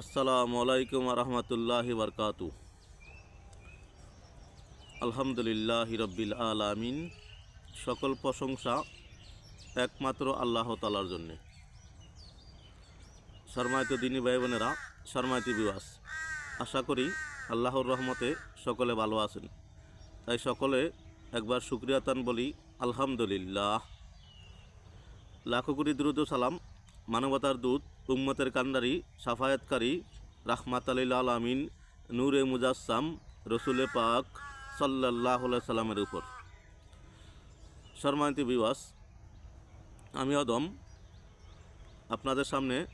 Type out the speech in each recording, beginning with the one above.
আসসালামু আলাইকুম রহমতুল্লাহ বরকাতু আলহামদুলিল্লাহ রব্বিল আলামিন। সকল প্রশংসা একমাত্র আল্লাহ তালার জন্যে। শর্মায়িত দিনী ভাই বোনেরা শর্মায়িত বিবাস আশা করি আল্লাহর রহমতে সকলে ভালো আছেন। তাই সকলে একবার শুক্রিয়াতান বলি, আলহামদুলিল্লাহ। লাখো কোটি দ্রুত সালাম, মানবতার দূত উম্মতের কান্দারি সাফায়াতকারী রাহমাত আলিল আমিন নূরে মুজাসসাম, রসুলে পাক সাল্লাহ সাল্লামের উপর। সম্মানিত বিবাস আমি অদম। আপনাদের সামনে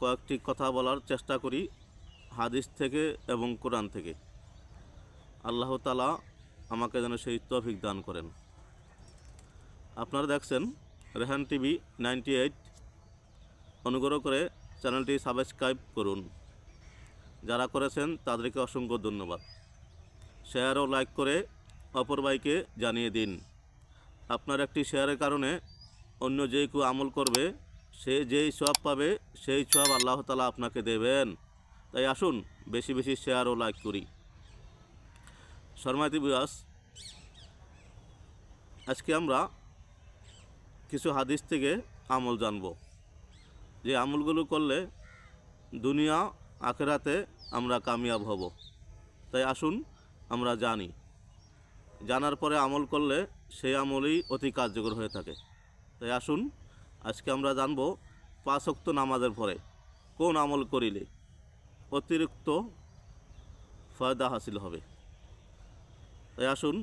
কয়েকটি কথা বলার চেষ্টা করি, হাদিস থেকে এবং কোরআন থেকে। আল্লাহ তালা আমাকে যেন সেই তফিক দান করেন। আপনারা দেখছেন রেহান টিভি নাইনটি এইট অনুগ্রহ করে চ্যানেলটি সাবস্ক্রাইব করুন। যারা করেছেন তাদেরকে অসংখ্য ধন্যবাদ। শেয়ার ও লাইক করে অপর ভাইকে জানিয়ে দিন। আপনার একটি শেয়ারের কারণে অন্য যে কেউ আমল করবে, সে যেই সব পাবে, সেই সব আল্লাহ তালা আপনাকে দেবেন। তাই আসুন বেশি বেশি শেয়ার ও লাইক করি। শর্মাতি বিয়াস আজকে আমরা কিছু হাদিস থেকে আমল জানব। যে আমলগুলো করলে দুনিয়া, আখেরাতে আমরা কামিয়াব হব। তাই আসুন, আমরা জানি, জানার পরে আমল করলে সেই আমলই অতি কার্যকর হয়ে থাকে। তাই আসুন, আজকে আমরা জানব পাঁচ অক্ত নামাজের পরে কোন আমল করিলে অতিরিক্ত ফায়দা হাসিল হবে। তাই আসুন,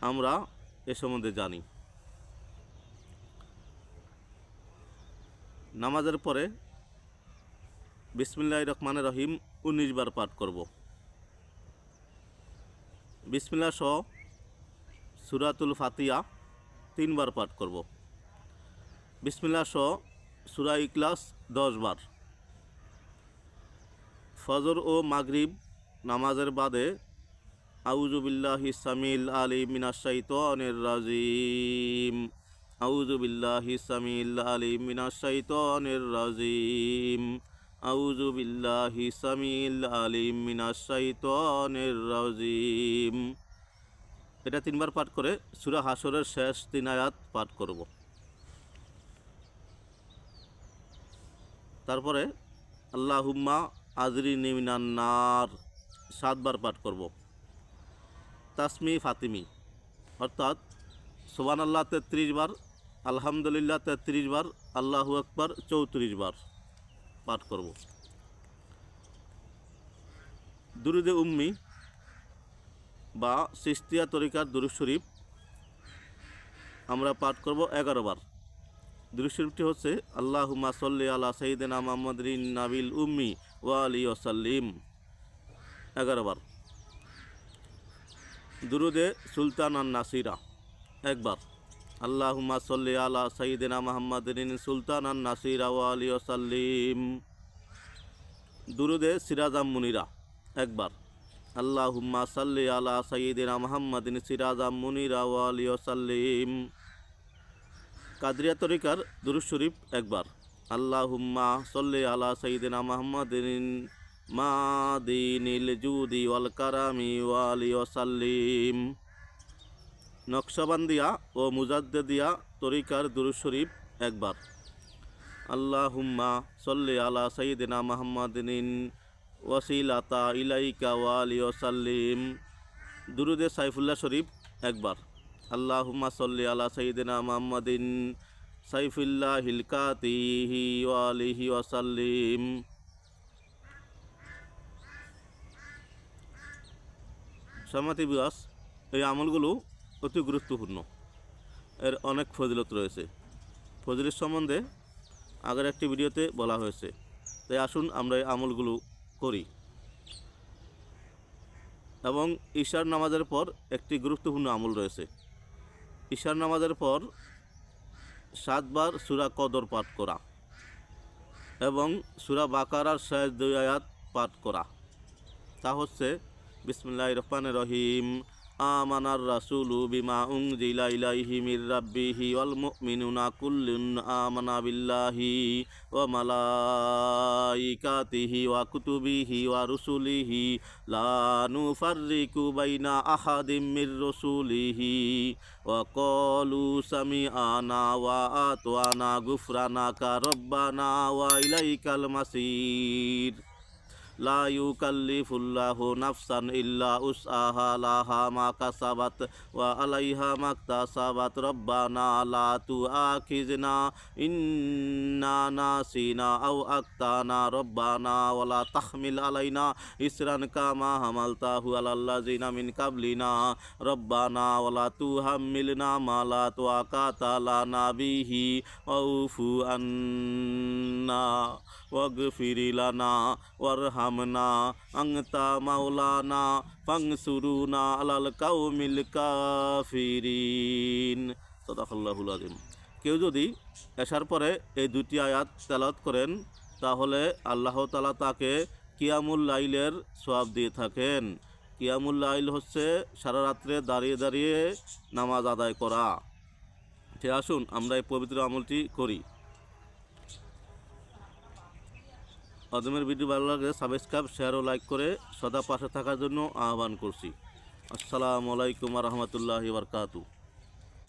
আমরা এ সম্বন্ধে জানি। নামাজের পরে বিসমিল্লাহ রহমানের রহিম উনিশ বার পাঠ করব। বিসমিল্লা সহ সুরাতুল ফাতিয়া তিনবার পাঠ করব। বিসমিল্লা সহ সুরা ইকলাস দশ বার। ফজর ও মাগরিব নামাজের বাদে আউজুবিল্লাহি সামিল আলী মিনাশাইতনের রাজিম। আউযু বিল্লাহি সামিল আলিম মিনাশ শাইতানির রাজিম। আউযু বিল্লাহি সামিল আলিম মিনাশ শাইতানির রাজিম। এটা তিনবার পাঠ করে সূরা হাসরের শেষ তিন আয়াত পাঠ করব। তারপরে আল্লাহুম্মা আজরিনি মিনান নার সাতবার পাঠ করব। তাসমি ফাতিমি, অর্থাৎ সোবান আল্লাহ তেত্রিশ বার আলহামদুলিল্লাহ তেত্রিশ বার, আল্লাহু আকবার চৌত্রিশ বার পাঠ করব। দুরুদে উম্মি বা সিস্তিয়া তরিকার দুরুদ শরীফ আমরা পাঠ করব এগারো বার। দুরুদ শরীফটি হচ্ছে আল্লাহুমা সল্লি আলা সঈদিনা মোহাম্মদিন নাবিল উম্মি ওয়া আলী ওসাল্লিম এগারো বার। দুরুদে সুলতান আন নাসিরা, একবার। আল্লাহুমা সল্লি আলা সঈদিনা মোহাম্মদিন সুলতান আন নাসির আলী ওসাল্লিম দুরুদে সিরাজাম মুনিরা, একবার। আল্লাহুম্মা সাল্লি আলা সঈদিনা মোহাম্মদিন সিরাজাম মুনিরা আলী ওসাল্লিম কাদরিয়া তরিকার দুরুদ একবার। আল্লাহুম্মা সল্লি আলা সঈদিনা মোহাম্মদিন মাদিনিল জুদি ওয়াল কারামি ওয়ালি ওসাল্লিম নকশাবান্দিয়া ও মুজাদ্দিয়া তরিকার দুরু শরীফ একবার। আল্লাহুম্মা সল্লি আলা সঈদিনা মোহাম্মদিন ওয়াসিলাতা ইলাইকা ওয়ালি ওসাল্লিম দুরুদে সাইফুল্লাহ শরীফ একবার। আল্লাহুম্মা সল্লি আলা সঈদিনা মোহাম্মদিন সাইফুল্লাহ হিলকাতিহি ওয়ালিহি ওয়াসাল্লিম। সমাতি বিয়াস এই আমলগুলো অতি গুরুত্বপূর্ণ। এর অনেক ফজিলত রয়েছে। ফজিলত সম্বন্ধে আগের একটি ভিডিওতে বলা হয়েছে। তাই আসুন আমরা এই আমলগুলো করি। এবং ঈশার নামাজের পর একটি গুরুত্বপূর্ণ আমল রয়েছে। ঈশার নামাজের পর সাতবার সুরা কদর পাঠ করা এবং সুরা বাকারার শেষ দুই আয়াত পাঠ করা। তা হচ্ছে বিসমুল্লাহ রহমান রহিম। আমানার রাসূলু বিমা উনজিলা ইলাইহি মির রাব্বিহি ওয়াল মুমিনুনা কুল্লুন আমানা বিল্লাহি ওয়া মালাইকাতিহি ওয়া কুতুবিহি ওয়া রুসুলিহি লা নুফাররিকু বাইনা আহাদিম মির রসুলিহি ওয়া ক্বালু সামিআনা ওয়া আতওয়ানা গুফরানাকা রব্বানা ওয়া ইলাইকাল মাসির। لا يكلف الله نفسا إلا وسعها لها ما كسبت وعليها ما اكتسبت. ربنا لا تؤاخذنا إنا ناسينا أو أكتانا ربنا ولا تحمل علينا إسرا كما حملته على الذين من قبلنا. ربنا ولا تحملنا ما لا طاقة لنا به. واعف عنا واغفر لنا وارحمنا. কামনা আংতা মাওলানা না আলাল কাউ কাফিরিন ফিরিন আজিম কেউ যদি আসার পরে এই দুটি আয়াত তেলাত করেন, তাহলে আল্লাহ তালা তাকে কিয়ামুল লাইলের সোয়াব দিয়ে থাকেন। কিয়ামুল লাইল হচ্ছে সারা রাত্রে দাঁড়িয়ে দাঁড়িয়ে নামাজ আদায় করা। ঠিক আসুন আমরা এই পবিত্র আমলটি করি। আদমের ভিডিও ভালো লাগলে সাবস্ক্রাইব শেয়ার ও লাইক করে সদা পাশে থাকার জন্য আহ্বান করছি। আসসালামু আলাইকুম রহমতুল্লাহ বারকাতু